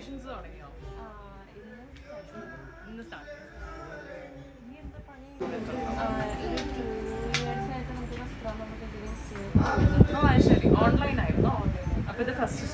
Celebrations തുടങ്ങിയോ? ഇന്ന് start ഓ ശരി. ഓൺലൈൻ ആയിരുന്നോ. അപ്പൊ ഇത് first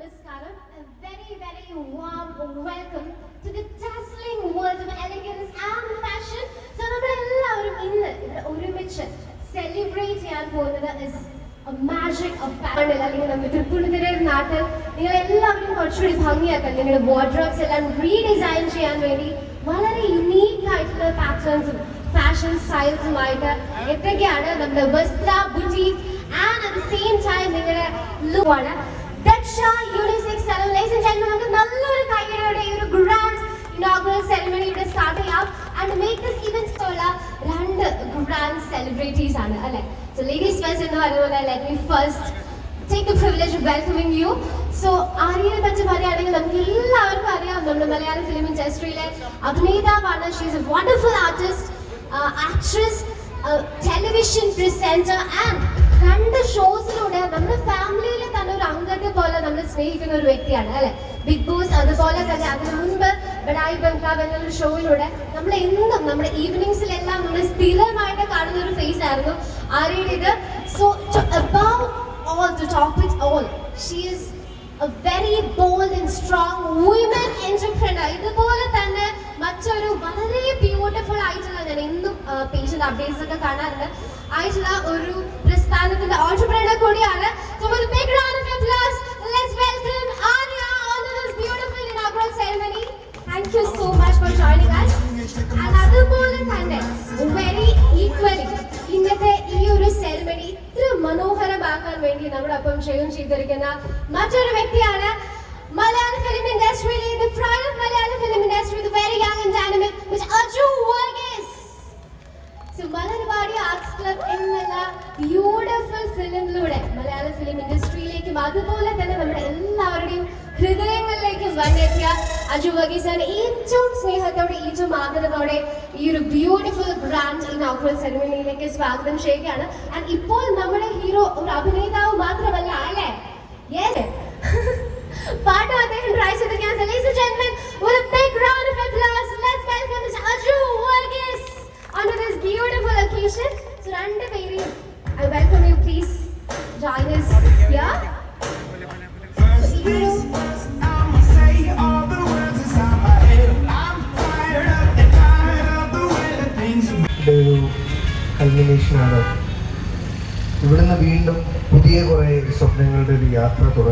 store Namaskaram. A very, very warm welcome to the dazzling world of elegance and fashion. So നമ്മളെല്ലാവരും ഇന്ന് ഇവിടെ ഒരുമിച്ച് സെലിബ്രേറ്റ് ചെയ്യാൻ പോകുന്നത് is a magic of fashion അല്ലെങ്കിൽ നമ്മുടെ തൃപ്പൂണിത്തുറ നാട്ടിൽ നിങ്ങൾ എല്ലാവരും കുറച്ചുകൂടി ഭംഗിയാക്കാൻ നിങ്ങളുടെ വാർഡ്രോബ്സ് എല്ലാം റീഡിസൈൻ ചെയ്യാൻ വേണ്ടി വളരെ യുണീക്ക് ആയിട്ടുള്ള പാറ്റേൺസും ഫാഷൻ സ്റ്റൈൽസുമായിട്ട് എത്തുകയാണ് നമ്മുടെ Vasthra boutique and at the same time നിങ്ങളുടെ ലുക്ക് നല്ലൊരു ഈ ഒരു ആൻഡ് ഇവന്റ് സെലിബ്രിറ്റീസ് ആണ് സോ എന്ന് let me first you so നമുക്ക് എല്ലാവർക്കും മലയാള ഫിലിം ഇൻഡസ്ട്രിയിലെ അഭിനേതാവാണ്. She is a wonderful artist television presenter and രണ്ട് ഷോസിലൂടെ നമ്മുടെ ഫാമിലിയിലെ തന്നെ പോലെ നമ്മൾ സ്നേഹിക്കുന്ന ഒരു വ്യക്തിയാണ് അല്ലെ? ബിഗ് ബോസ് അതുപോലെ തന്നെ അതിനു മുൻപ് ബഡായി ബംഗ്ലാവ് എന്നൊരു ഷോയിലൂടെ നമ്മൾ എന്നും നമ്മുടെ ഈവനിങ്സിലെല്ലാം നമ്മൾ സ്ഥിരമായിട്ട് കാണുന്ന ഒരു ഫേസ് ആയിരുന്നു. ആര്യയുടേത് so about all to top all she is a very bold and strong women entrepreneur. ഇതുപോലെ തന്നെ മറ്റൊരു വളരെ ബ്യൂട്ടിഫുൾ ആയിട്ടുള്ള ഞാൻ എന്നും പേജിൽ അപ്ഡേറ്റ്സ് ഒക്കെ കാണാറുണ്ട്. ആയിട്ടുള്ള ഒരു പ്രസ്ഥാനത്തിന്റെ ഓൺടർപ്രണർ കൂടിയാണ്. മലർവാടി ആർട്സ് ക്ലബ് എന്നുള്ള ബ്യൂട്ടിഫുൾ ഫിലിമിലൂടെ മലയാള ഫിലിം ഇൻഡസ്ട്രിയിലേക്കും അതുപോലെ തന്നെ നമ്മുടെ എല്ലാവരുടെയും ഹൃദയങ്ങളിലേക്കും വന്നെത്തിയ അജു വഗീസാണ് ഏറ്റവും സ്നേഹത്തോടെ ഏറ്റവും ആദരവോടെ ഈ ഒരു ബ്യൂട്ടിഫുൾ ഗ്രാൻഡ് ഇനോഗ്രൽ സെറിമണിയിലേക്ക് സ്വാഗതം ചെയ്യുകയാണ്. ആൻഡ് ഇപ്പോൾ നമ്മുടെ ഹീറോ ഒരു അഭിനേതാവ് മാത്രമല്ല അല്ലേ? പാട്ട് അദ്ദേഹം ട്രൈ ചെയ്തിരിക്കുകയാണ്.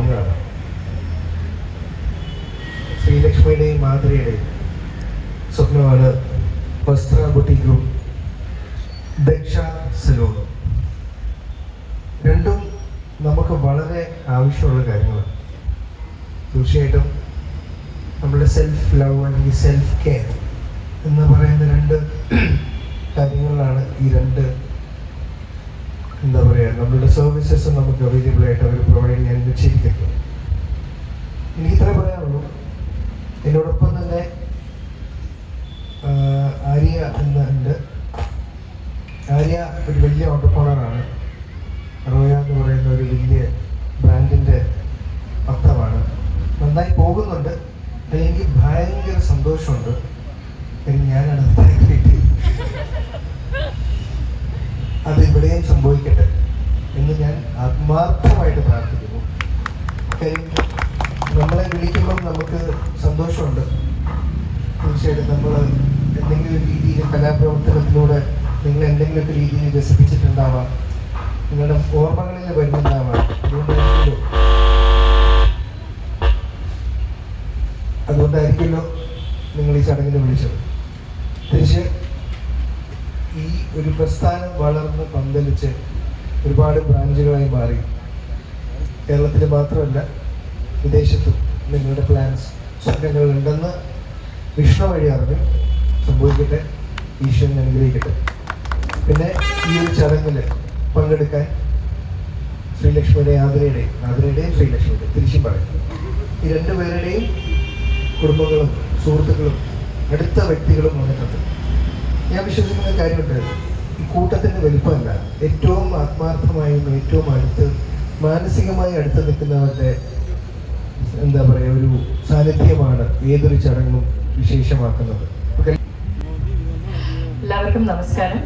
തുടങ്ങുകയാണ് ശ്രീലക്ഷ്മിയുടെയും മാതൃയുടെയും സ്വപ്നമാണ് വസ്ത്ര ബുട്ടിക്കും ദക്ഷ സലൂണും രണ്ടും നമുക്ക് വളരെ ആവശ്യമുള്ള കാര്യങ്ങളാണ്. തീർച്ചയായിട്ടും നമ്മുടെ സെൽഫ് ലവ് അല്ലെങ്കിൽ സെൽഫ് കെയർ എന്ന് പറയുന്ന രണ്ട് കാര്യങ്ങളിലാണ് ഈ രണ്ട് എന്താ പറയുക നമ്മളുടെ സർവീസസ് നമുക്ക് അവൈലബിൾ ആയിട്ട് അവർ പ്രൊവൈഡ് ചെയ്യാൻ വെച്ചിരിക്കുന്നത് എനിക്ക് ഇത്ര പറയാനുള്ളൂ. എന്നോടൊപ്പം തന്നെ ആര്യ എന്ന ഉണ്ട്. ആര്യ ഒരു വലിയ ഓണ്ടർപ്രണറാണ് റോയ എന്ന് പറയുന്ന ഒരു വലിയ ബ്രാൻഡിന്റെ ഭക്തമാണ് നന്നായി പോകുന്നുണ്ട്. എനിക്ക് ഭയങ്കര സന്തോഷമുണ്ട്. ഞാനാണ് അത് ഇവിടെയും സംഭവിക്കട്ടെ എന്ന് ഞാൻ ആത്മാർത്ഥമായിട്ട് പ്രാർത്ഥിക്കുന്നു. നമ്മളെ വിളിക്കുമ്പം നമുക്ക് സന്തോഷമുണ്ട്. തീർച്ചയായിട്ടും നമ്മൾ എന്തെങ്കിലും രീതിയിൽ കലാപ്രവർത്തനത്തിലൂടെ നിങ്ങൾ എന്തെങ്കിലുമൊക്കെ രീതിയിൽ വികസിപ്പിച്ചിട്ടുണ്ടാവാം. നിങ്ങളുടെ ഓർമ്മകളിൽ വരുന്നുണ്ടാവാം. അതുകൊണ്ടായിരിക്കുമല്ലോ. അതുകൊണ്ടായിരിക്കുമല്ലോ നിങ്ങൾ ഈ ചടങ്ങിന് വിളിച്ചത്. തിരിച്ച് പ്രസ്ഥാനം വളർന്ന് പന്തലിച്ച് ഒരുപാട് ബ്രാഞ്ചുകളായി മാറി. കേരളത്തിൽ മാത്രമല്ല വിദേശത്തും നിങ്ങളുടെ പ്ലാൻസ് സ്വപ്നങ്ങൾ ഉണ്ടെന്ന് വിഷ്ണു വഴി അറിഞ്ഞു സംഭവിക്കട്ടെ ഈശ്വരൻ അനുഗ്രഹിക്കട്ടെ. പിന്നെ ഈ ഒരു ചടങ്ങിൽ പങ്കെടുക്കാൻ ശ്രീലക്ഷ്മിയുടെ ആതിരയുടെയും ആതിരയുടെയും ശ്രീലക്ഷ്മിയുടെയും തിരിച്ചും പറയും. ഈ രണ്ടുപേരുടെയും കുടുംബങ്ങളും സുഹൃത്തുക്കളും അടുത്ത വ്യക്തികളും വന്നിട്ടുണ്ട്. ഞാൻ വിശ്വസിക്കുന്ന കാര്യമുണ്ട് ഈ കൂട്ടത്തിന്റെ വലിപ്പമല്ല. ഏറ്റവും ആത്മാർത്ഥമായും ഏറ്റവും അടുത്ത് മാനസികമായി അടുത്ത് നിൽക്കുന്നവരുടെ എന്താ പറയുക ഒരു സാന്നിധ്യമാണ് ഏതൊരു ചടങ്ങും വിശേഷമാക്കുന്നത്. എല്ലാവർക്കും നമസ്കാരം.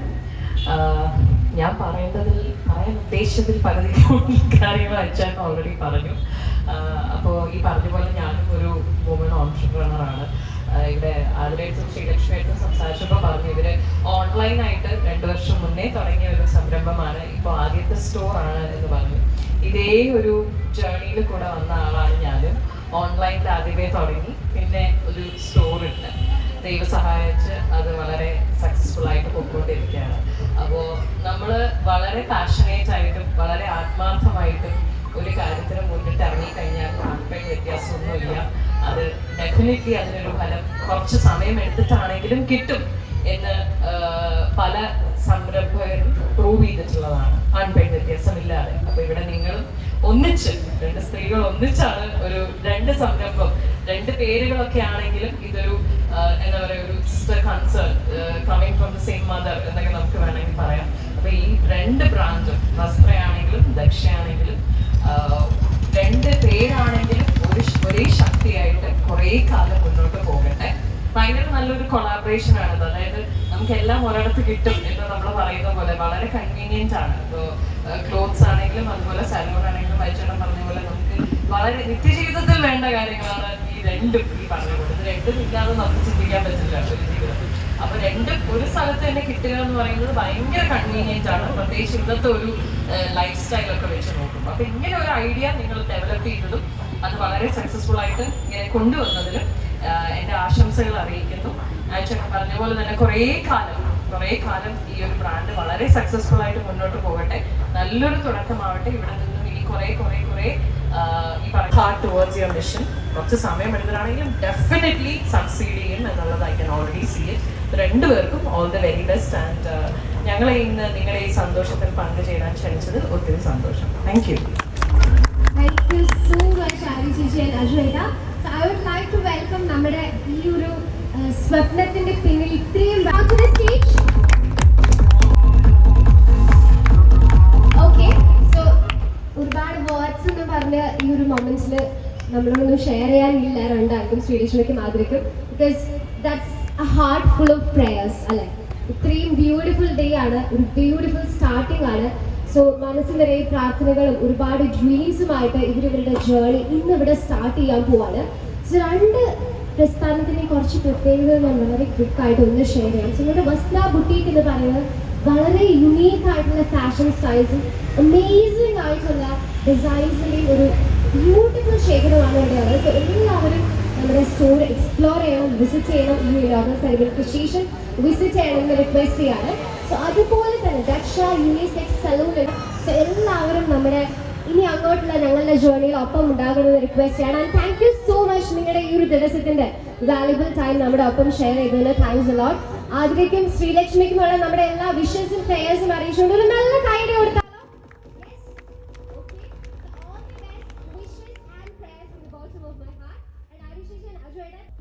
ഞാൻ പറയേണ്ടതിൽ പറയാൻ ഉദ്ദേശത്തിൽ പകുതി കാര്യങ്ങൾ അയച്ചാൽ ഓൾറെഡി പറഞ്ഞു. അപ്പോൾ ഈ പറഞ്ഞ പോലെ ഞാനും ഒരു വുമൺ ഓൺടർപ്രണറാണ് ഇവിടെ ആതിരയടുത്തും ശ്രീലക്ഷ്മിയായിട്ടും സംസാരിച്ചപ്പോൾ പറഞ്ഞു ഇവർ ഓൺലൈനായിട്ട് രണ്ടു വർഷം മുന്നേ തുടങ്ങിയ ഒരു സംരംഭമാണ്. ഇപ്പോൾ ആദ്യത്തെ സ്റ്റോറാണ് എന്ന് പറഞ്ഞു. ഇതേ ഒരു ജേർണിയിൽ കൂടെ വന്ന ആളാണ് ഞാനും. ഓൺലൈനിൽ ആദ്യമേ തുടങ്ങി പിന്നെ ഒരു സ്റ്റോർ ഉണ്ട്. ദൈവം സഹായിച്ച് അത് വളരെ സക്സസ്ഫുൾ ആയിട്ട് പോയിക്കൊണ്ടിരിക്കുകയാണ്. അപ്പോൾ നമ്മൾ വളരെ പാഷനേറ്റ് ആയിട്ടും വളരെ ആത്മാർത്ഥമായിട്ടും ഒരു കാര്യത്തിന് മുന്നിട്ട് ഇറങ്ങി കഴിഞ്ഞാൽ ആൺപെൺ വ്യത്യാസമൊന്നുമില്ല. അത് ഡെഫിനറ്റ്ലി അതിനൊരു ഫലം കുറച്ച് സമയം എടുത്തിട്ടാണെങ്കിലും കിട്ടും എന്ന് പല സംരംഭകരും പ്രൂവ് ചെയ്തിട്ടുള്ളതാണ്. ആൺപെൺ വ്യത്യാസമില്ലാതെ. അപ്പൊ ഇവിടെ നിങ്ങളും ഒന്നിച്ച് രണ്ട് സ്ത്രീകൾ ഒന്നിച്ചാണ് ഒരു രണ്ട് സംരംഭം രണ്ട് പേരുകളൊക്കെ ആണെങ്കിലും ഇതൊരു എന്താ പറയുക ഒരു sister concern coming from the same mother എന്നൊക്കെ നമുക്ക് വേണമെങ്കിൽ പറയാം. അപ്പൊ ഈ രണ്ട് ബ്രാഞ്ചും വസ്ത്രയാണെങ്കിലും ദക്ഷയാണെങ്കിലും രണ്ട് പേരാണെങ്കിലും ഒരു ഒരേ ശക്തിയായിട്ട് കുറേ കാലം മുന്നോട്ട് പോകട്ടെ. ഭയങ്കര നല്ലൊരു കൊളാബറേഷൻ ആണ് അതായത് നമുക്ക് എല്ലാം ഒരിടത്ത് കിട്ടും എന്ന് നമ്മൾ പറയുന്ന പോലെ വളരെ കൺവീനിയന്റ് ആണ്. ഇപ്പോൾ ക്ലോത്ത്സ് ആണെങ്കിലും അതുപോലെ സലൂൺ ആണെങ്കിലും വൈച്ചേട്ടൻ പറഞ്ഞ പോലെ നമുക്ക് വളരെ നിത്യജീവിതത്തിൽ വേണ്ട കാര്യങ്ങളാണ് ഈ രണ്ടും ഈ പറഞ്ഞ ഇത് രണ്ടും ഇല്ലാതെ നമുക്ക് ചിന്തിക്കാൻ പറ്റില്ല ഒരു അപ്പൊ രണ്ടും ഒരു സ്ഥലത്ത് തന്നെ കിട്ടുക എന്ന് പറയുന്നത് ഭയങ്കര കൺവീനിയന്റ് ആണ്. പ്രത്യേകിച്ച് ഇന്നത്തെ ഒരു ലൈഫ് സ്റ്റൈലൊക്കെ വെച്ച് നോക്കുമ്പോൾ അപ്പൊ ഇങ്ങനെ ഒരു ഐഡിയ നിങ്ങൾ ഡെവലപ്പ് ചെയ്തതും അത് വളരെ സക്സസ്ഫുൾ ആയിട്ട് ഇങ്ങനെ കൊണ്ടുവന്നതിൽ എന്റെ ആശംസകൾ അറിയിക്കുന്നു. ചേട്ടൻ പറഞ്ഞ പോലെ തന്നെ കുറേ കാലം കുറേ കാലം ഈ ഒരു ബ്രാൻഡ് വളരെ സക്സസ്ഫുൾ ആയിട്ട് മുന്നോട്ട് പോകട്ടെ. നല്ലൊരു തുടക്കമാവട്ടെ. ഇവിടെ നിന്നും ഇനി കുറേ കുറേ കുറേ ഈ പറഞ്ഞ ഹാർട്ട് ടുവേർഡ്സ് യുവർ മിഷൻ കുറച്ച് സമയം എടുത്തിട്ടാണെങ്കിലും ഡെഫിനറ്റ്ലി സക്സീഡ് ചെയ്യും എന്നുള്ളത് I can already see it രണ്ടുപേർക്കും all the very best and ഞങ്ങളെ ഇന്ന് നിങ്ങളെ ഈ സന്തോഷത്തിൽ പങ്കുചേരാൻ ക്ഷണിച്ചത് ഒത്തിരി സന്തോഷം. Thank you Thank you so much, Ari Chichi and Ajweda. So I would like to welcome നമ്മുടെ ഈ ഒരു ആ, സ്വപ്നത്തിന്റെ പിന്നിൽ ഇത്രയും the stage. Okay, ഒരുപാട് വേർഡ്സ് എന്ന് പറഞ്ഞ ഈ ഒരു മൊമെന്റ്സിൽ നമ്മളൊന്നും ഷെയർ ചെയ്യാനില്ല. രണ്ടാൾക്കും ശ്രീലക്ഷ്മിക്കും മാതിരിക്കും because that's a heart full of prayers അല്ലെ? ഇത്രയും ബ്യൂട്ടിഫുൾ ഡേ ആണ്. ഒരു ബ്യൂട്ടിഫുൾ സ്റ്റാർട്ടിംഗ് ആണ്. സോ മനസ്സിൽ നിറയെ പ്രാർത്ഥനകളും ഒരുപാട് ഡ്രീംസുമായിട്ട് ഇവരിവരുടെ ജേർണി ഇന്ന് ഇവിടെ സ്റ്റാർട്ട് ചെയ്യാൻ പോവാണ്. സോ രണ്ട് പ്രസ്ഥാനത്തിനെ കുറച്ച് പ്രത്യേകതകൾ ഞാൻ വളരെ ക്വിക്കായിട്ട് ഒന്ന് ഷെയർ ചെയ്യാം. സോ നമ്മുടെ വസ്ത്ര ബുട്ടീക്ക് എന്ന് പറയുന്നത് വളരെ യുണീക്ക് ആയിട്ടുള്ള ഫാഷൻ സ്റ്റൈൽസും അമേസിംഗ് ആയിട്ടുള്ള ഡിസൈൻസിന്റെയും ഒരു ബ്യൂട്ടിഫുൾ ശേഖരമാണ് ഇവിടെ ഉള്ളത്. സോ എല്ലാവരും നമ്മുടെ സ്റ്റോർ എക്സ്പ്ലോർ ചെയ്യണം വിസിറ്റ് ചെയ്യണം ഈ ഇനോഗ്രൽ സെലിബ്രേറ്റ് ശേഷം വിസിറ്റ് ചെയ്യണമെന്ന് റിക്വസ്റ്റ് ചെയ്യാണ്. സോ അതുപോലെ തന്നെ ദക്ഷ യൂണിസെക്സ് സലൂൺ സോ എല്ലാവരും നമ്മുടെ ഇനി അങ്ങോട്ടുള്ള ഞങ്ങളുടെ ജേണിയിൽ ഒപ്പം ഉണ്ടാകണമെന്ന് റിക്വസ്റ്റ് ചെയ്യണം. താങ്ക് യു സോ മച്ച് നിങ്ങളുടെ ഈ ഒരു ദിവസത്തിന്റെ വാലുബിൾ ടൈം നമ്മുടെ ഒപ്പം ഷെയർ ചെയ്തതിന് താങ്ക്സ് അലോട്ട് ആതിരയ്ക്കും ശ്രീലക്ഷ്മിക്കുമുള്ള നമ്മുടെ എല്ലാ വിഷസും പ്രേയേഴ്സും അറിയിച്ചുകൊണ്ട് ഒരു നല്ല കൈഡ് കൊടുത്താൽ Enjoyed.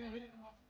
didn't, we didn't have